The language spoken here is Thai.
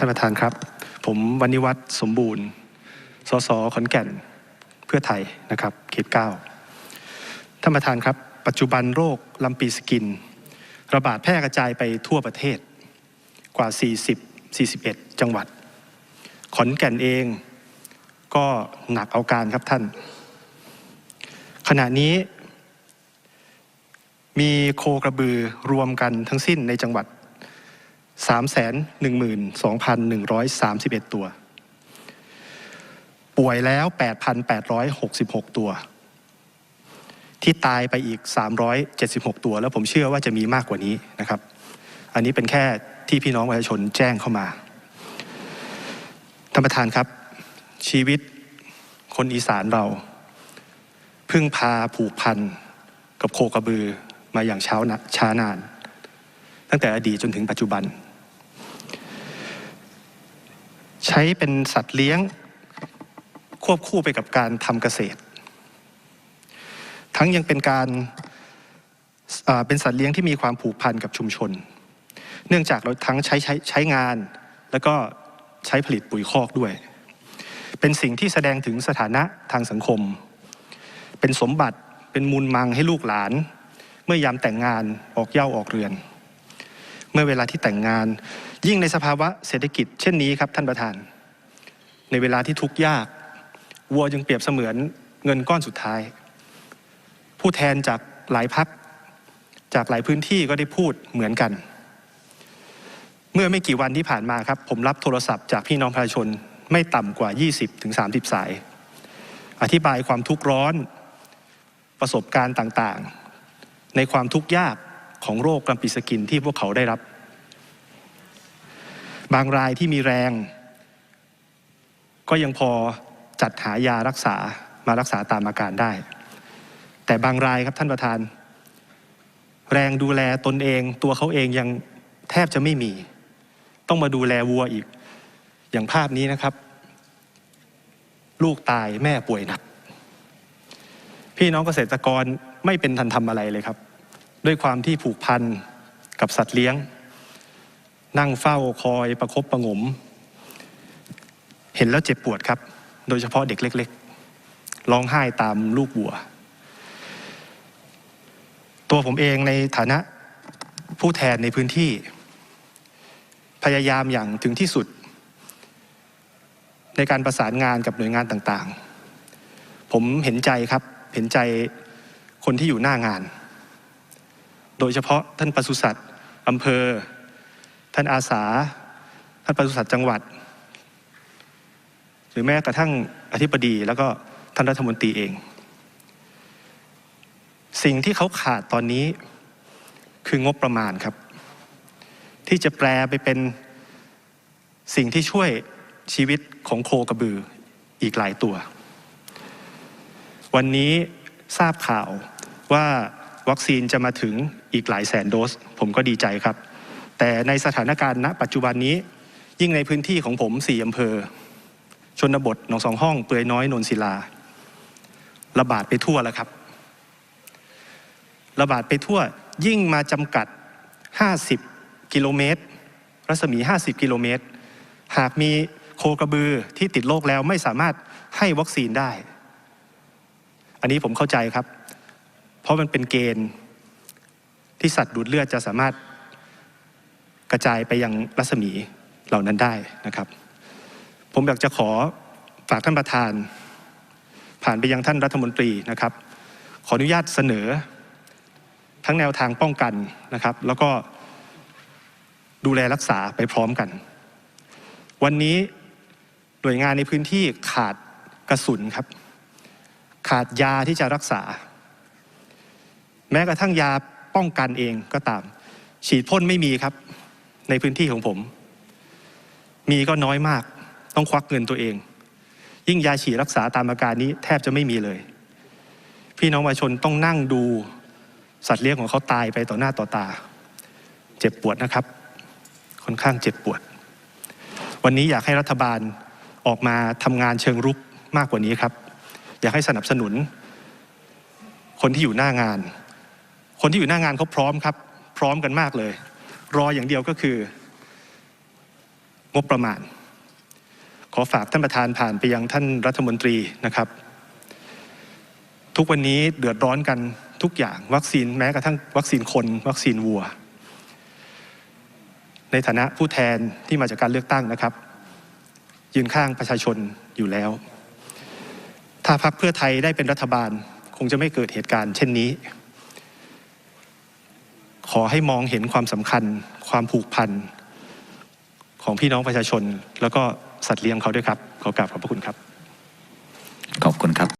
ท่านประธานครับ ผมวันิวัฒน์สมบูรณ์ สสขอนแก่นเพื่อไทยนะครับเขตเก้าท่านประธานครับ ปัจจุบันโรคลำปีสกิน ระบาดแพร่กระจายไปทั่วประเทศกว่า 40 41 จังหวัด ขอนแก่นเองก็หนักเอาการครับท่าน ขณะนี้มีโคกระบือรวมกันทั้งสิ้นในจังหวัด 312,131 ตัว ป่วยแล้ว 8,866 ตัว ที่ตายไปอีก 376 ตัว แล้วผมเชื่อว่าจะมีมากกว่านี้นะครับ อันนี้เป็นแค่ที่พี่น้องประชาชนแจ้งเข้ามา ท่านประธานครับ ชีวิตคนอีสานเรา พึ่งพาผูกพันกับโคกระบือมาอย่างเช้านะช้านาน ตั้งแต่อดีตจนถึงปัจจุบัน ใช้เป็นสัตว์เลี้ยงควบคู่ไปกับการทำเกษตร ทั้งยังเป็นการเป็นสัตว์เลี้ยงที่มีความผูกพันกับชุมชน เนื่องจากเราทั้งใช้ใช้ใช้งาน แล้วก็ใช้ผลิตปุ๋ยคอกด้วย เป็นสิ่งที่แสดงถึงสถานะทางสังคม เป็นสมบัติเป็นมูลมังให้ลูกหลาน เมื่อยามแต่งงานออกเย้าออกเรือน เมื่อเวลาที่แต่งงาน ยิ่งในสภาวะเศรษฐกิจเช่นนี้ครับท่านประธาน ในเวลาที่ทุกข์ยาก วัวจึงเปรียบเสมือนเงินก้อนสุดท้าย ผู้แทนจากหลายพักจากหลายพื้นที่ก็ได้พูดเหมือนกัน เมื่อไม่กี่วันที่ผ่านมาครับ ผมรับโทรศัพท์จากพี่น้องประชาชนไม่ต่ำกว่า 20-30 สาย อธิบายความทุกข์ร้อนประสบการณ์ต่างๆ ในความทุกข์ยากของโรคกำปีสกินที่พวกเขาได้รับ บางรายที่มีแรง ก็ยังพอจัดหายารักษามารักษาตามอาการได้ แต่บางรายครับท่านประธาน แรงดูแลตนเอง ตัวเขาเองยังแทบจะไม่มี ต้องมาดูแลวัวอีก อย่างภาพนี้นะครับ ลูกตายแม่ป่วยหนัก พี่น้องเกษตรกรไม่เป็นทันทำอะไรเลยครับ ด้วยความที่ผูกพันกับสัตว์เลี้ยง นั่งเฝ้าคอยประคบประงม เห็นแล้วเจ็บปวดครับ โดยเฉพาะเด็กเล็ก ๆ ร้องไห้ตามลูกวัว ตัวผมเองในฐานะผู้แทนในพื้นที่ พยายามอย่างถึงที่สุด ในการประสานงานกับหน่วยงานต่างๆ ผมเห็นใจครับเห็นใจคนที่อยู่หน้างาน โดยเฉพาะท่านปศุสัตว์อำเภอ ท่านอาสา ท่านปศุสัตว์จังหวัด หรือแม้กระทั่งอธิบดีแล้วก็ท่านรัฐมนตรีเอง สิ่งที่เขาขาดตอนนี้คืองบประมาณครับ ที่จะแปลไปเป็นสิ่งที่ช่วยชีวิตของโคกระบืออีกหลายตัว วันนี้ทราบข่าวว่าวัคซีนจะมาถึงอีกหลายแสนโดส ผมก็ดีใจครับ แต่ในสถานการณ์ณปัจจุบันนี้ ยิ่งในพื้นที่ของผมสี่อำเภอ ชนบทหนองสองห้อง เปือยน้อยนนศิลา ระบาดไปทั่วแล้วครับ ระบาดไปทั่วยิ่งมาจำกัด 50 กิโลเมตร รัศมี 50 กิโลเมตร หากมีโคกระบือที่ติดโรคแล้วไม่สามารถให้วัคซีนได้ อันนี้ผมเข้าใจครับ เพราะมันเป็นเกณฑ์ที่สัตว์ดูดเลือดจะสามารถ กระจายไปยังรัศมีเหล่านั้นได้นะครับ ผมอยากจะขอฝากท่านประธาน ผ่านไปยังท่านรัฐมนตรีนะครับ ขออนุญาตเสนอ ทั้งแนวทางป้องกันนะครับ แล้วก็ดูแลรักษาไปพร้อมกัน วันนี้หน่วยงานในพื้นที่ขาดกระสุนครับ ขาดยาที่จะรักษา แม้กระทั่งยาป้องกันเองก็ตาม ฉีดพ่นไม่มีครับ ในพื้นที่ของผม มีก็น้อยมาก ต้องควักเงินตัวเอง ยิ่งยาฉีดรักษาตามอาการนี้แทบจะไม่มีเลย พี่น้องประชาชนต้องนั่งดูสัตว์เลี้ยงของเขาตายไปต่อหน้าต่อตา เจ็บปวดนะครับ ค่อนข้างเจ็บปวด วันนี้อยากให้รัฐบาลออกมาทำงานเชิงรุกมากกว่านี้ครับ อยากให้สนับสนุน คนที่อยู่หน้างาน คนที่อยู่หน้างานเขาพร้อมครับ พร้อมกันมากเลย รออย่างเดียวก็คืองบประมาณ ขอฝากท่านประธานผ่านไปยังท่านรัฐมนตรีนะครับ ทุกวันนี้เดือดร้อนกันทุกอย่างวัคซีนแม้กระทั่งวัคซีนคน วัคซีนวัว ในฐานะผู้แทนที่มาจากการเลือกตั้งนะครับ ยืนข้างประชาชนอยู่แล้ว ถ้าพรรคเพื่อไทยได้เป็นรัฐบาล คงจะไม่เกิดเหตุการณ์เช่นนี้ ขอให้มองเห็นความสำคัญ ความผูกพันของพี่น้องประชาชน แล้วก็สัตว์เลี้ยงเขาด้วยครับ ขอกราบขอบพระคุณครับ ขอบคุณครับ